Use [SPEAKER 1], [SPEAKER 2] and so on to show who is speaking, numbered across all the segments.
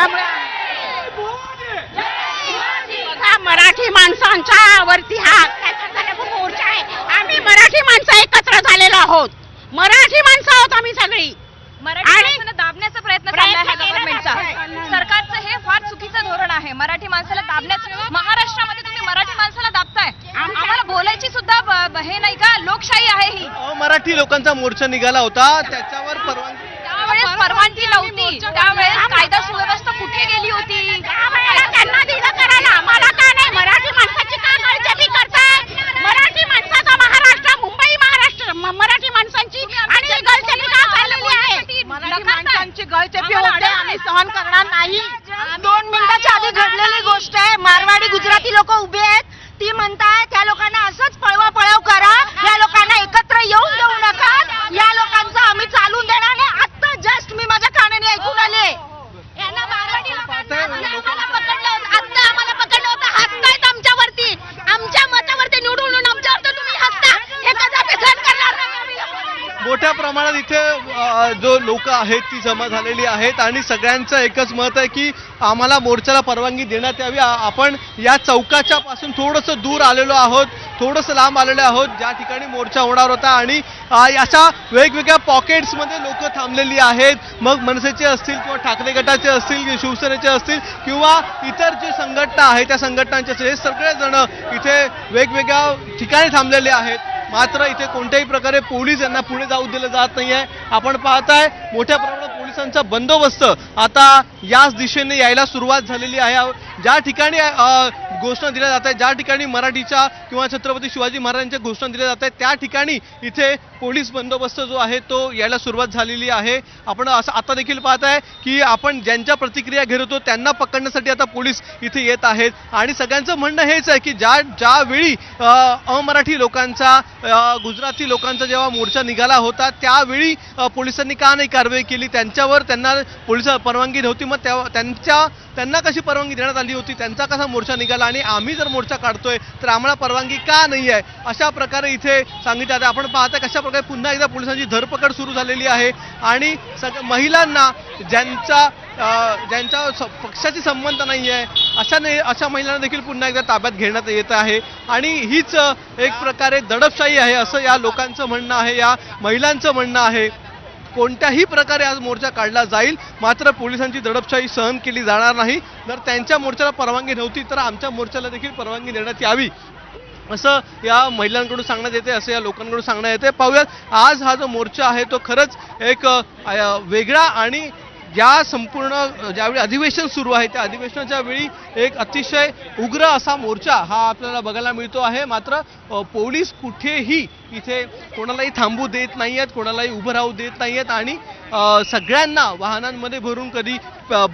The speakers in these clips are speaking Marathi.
[SPEAKER 1] त्यामुळे
[SPEAKER 2] हा मराठी माणसांच्या वरती हा अत्याचार खूप मोर्चा आहे. आम्ही मराठी माणसं एकत्र झालेलो आहोत. मराठी माणसं आहोत आम्ही सगळी.
[SPEAKER 3] मराठी
[SPEAKER 2] आणि-
[SPEAKER 3] माणसाला दाबण्याचा प्रयत्न चालला आहे
[SPEAKER 2] केला
[SPEAKER 3] गव्हर्नमेंटचा
[SPEAKER 2] जातोय.
[SPEAKER 3] सरकारचं हे फार चुकीचं धोरण आहे. मराठी माणसाला दाबण्याचं महाराष्ट्रामध्ये तुम्ही मराठी माणसाला दाबताय. आम्हाला बोलायची सुद्धा ब- ब- हे नाही का? लोकशाही आहे ही.
[SPEAKER 4] मराठी लोकांचा मोर्चा निघाला होता. त्याच्यावर परवानगी
[SPEAKER 3] त्यावेळेस परवानगी नव्हती. त्यावेळेस कायदा सुव्यवस्था कुठे गेली होती
[SPEAKER 2] त्यावेळेला त्यांना दिलं करायला आम्हाला का नाही मराठी माणसाची का काळजी करताय मराठी माणसाचा महाराष्ट्र मुंबई महाराष्ट्र म- मराठी माणसांची आणि गलचेपी का चाललेली आहे
[SPEAKER 1] मराठी माणसांची गळचेपी होते आम्ही सहन करणार नाही दोन मिनिटाच्या आधी घडलेली गोष्ट आहे मारवाडी गुजराती लोक उभे आहेत ती म्हणताय त्या लोकांना असंच पळवा पळाव करा या लोकांना एकत्र येऊन देऊ नका या लोकांचं आम्ही चालून देणार नाही आता जस्ट मी माझ्या कानाने ऐकून आले यांना मारवाडी लोकांना आम्हाला पकडलं होतं. आता आम्हाला पकडलं होतं हसतायत आमच्यावरती आमच्या मतावरती निवडून येऊन आमच्यावरती तुम्ही हसता हे कदापि सहन करणार नाही आम्ही.
[SPEAKER 4] मोठ्या प्रमाणात इथे जो लोक आहेत ती जमा झालेली आहेत आणि सगळ्यांचं एकच मत आहे की आम्हाला मोर्चाला परवानगी देण्यात यावी. आपण या चौकाच्या पासून थोडंसं दूर आलेलो आहोत थोडंसं लांब आलेलो आहोत ज्या ठिकाणी मोर्चा होणार होता आणि याच्या अशा वेगवेगळ्या पॉकेट्समध्ये लोक थांबलेली आहेत. मग मनसेचे असतील किंवा ठाकरे गटाचे असतील किंवा शिवसेनेचे असतील किंवा इतर जे संघटना आहेत त्या संघटनांचे असतील हे सगळेजण इथे वेगवेगळ्या ठिकाणी थांबलेले आहेत. मात्र इथे कोणत्याही प्रकारे पोलीस यांना पुढे जाऊ दिलं जात नाही आहे आपण पाहताय मोठ्या प्रमाणात पोलिसांचा बंदोबस्त आता याच दिशेने यायला सुरुवात झालेली आहे. ज्या ठिकाणी घोषणा दिल्या जात आहेत. ज्या ठिकाणी मराठीच्या किंवा छत्रपती शिवाजी महाराजांच्या घोषणा दिल्या जात आहेत त्या ठिकाणी इथे पोलीस बंदोबस्त जो आहे तो यायला सुरुवात झालेली आहे. आपण असं आता देखील पाहत आहे की आपण ज्यांच्या प्रतिक्रिया घेत होतो त्यांना पकडण्यासाठी आता पोलीस इथे येत आहेत. आणि सगळ्यांचं म्हणणं हेच आहे की ज्या ज्यावेळी अमराठी लोकांचा गुजराती लोकांचा जेव्हा मोर्चा निघाला होता त्यावेळी पोलिसांनी का नाही कारवाई केली? त्यांच्यावर त्यांना पोलीस परवानगी नव्हती. मग तेव्हा त्यांच्या त्यांना कशी परवानगी देण्यात आली होती? त्यांचा कसा मोर्चा निघाला? आणि आम्ही जर मोर्चा काढतोय तर आम्हाला परवानगी का नाही आहे? अशा प्रकारे इथे सांगितलं जाते. आपण पाहता कशा प्रकारे पुन्हा एकदा पोलिसांची धरपकड सुरू झालेली आहे. आणि सग महिलांना ज्यांचा ज्यांच्या स- पक्षाशी संबंध नाही आहे अशा नाही अशा महिलांना देखील पुन्हा एकदा ताब्यात घेण्यात येत आहे. आणि हीच एक प्रकारे दडपशाही आहे असं या लोकांचं म्हणणं आहे या महिलांचं म्हणणं आहे. कोणत्याही प्रकारे आज मोर्चा काढला जाईल. मात्र पोलिसांची दडपशाही सहन केली जाणार नाही. जर त्यांच्या मोर्चाला परवानगी नव्हती तर आमच्या मोर्चाला देखील परवानगी देण्यात यावी. असं या महिलांकडून सांगण्यात येते असं या लोकांकडून सांगण्यात येते. पाहूयात आज हा जो मोर्चा आहे तो खरंच एक वेगळा आणि या संपूर्ण ज्यावेळी अधिवेशन सुरू आहे त्या अधिवेशनाच्या वेळी एक अतिशय उग्र असा मोर्चा हा आपल्याला बघायला मिळतो आहे. मात्र पोलीस कुठेही इथे कोणालाही थांबू देत नाही आहेत कोणालाही उभं राहू देत नाही आहेत आणि सगळ्यांना वाहनांमध्ये भरून कधी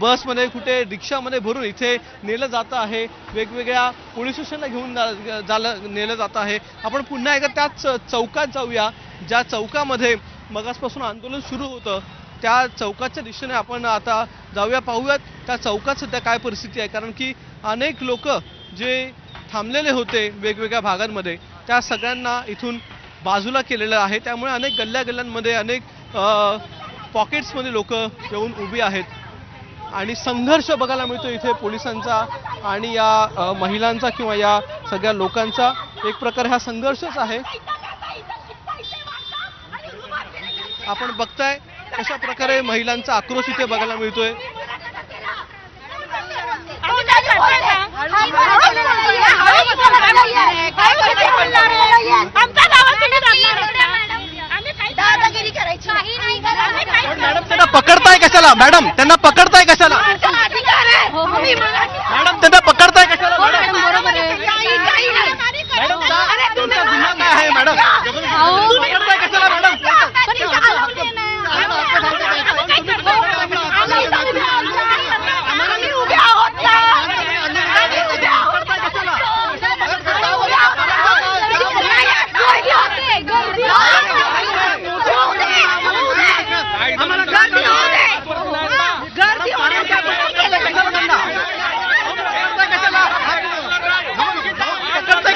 [SPEAKER 4] बसमध्ये कुठे रिक्षामध्ये भरून इथे नेलं जातं आहे. वेगवेगळ्या पोलीस स्टेशनला घेऊन जा- झालं नेलं जातं आहे. आपण पुन्हा एकदा त्याच चौकात जाऊया. ज्या चौकामध्ये मगासपासून आंदोलन सुरू होतं त्या चौकाच्या दिशेने आपण आता जाऊया पाहूयात त्या चौकात सध्या काय परिस्थिती आहे. कारण की अनेक लोक जे थांबलेले होते वेगवेगळ्या भागांमध्ये त्या सगळ्यांना इथून बाजूला केलेलं आहे. त्यामुळे अनेक गल्ल्या गल्ल्यांमध्ये अनेक पॉकेट्समध्ये लोक येऊन उभी आहेत. आणि संघर्ष बघायला मिळतो इथे पोलिसांचा आणि या महिलांचा किंवा या सगळ्या लोकांचा. एक प्रकारे हा संघर्षच आहे. आपण बघताय कशा प्रकारे महिलांचा आक्रोश इथे बघायला मिळतोय. मॅडम त्यांना पकडताय कशाला? मॅडम त्यांना पकडताय कशाला?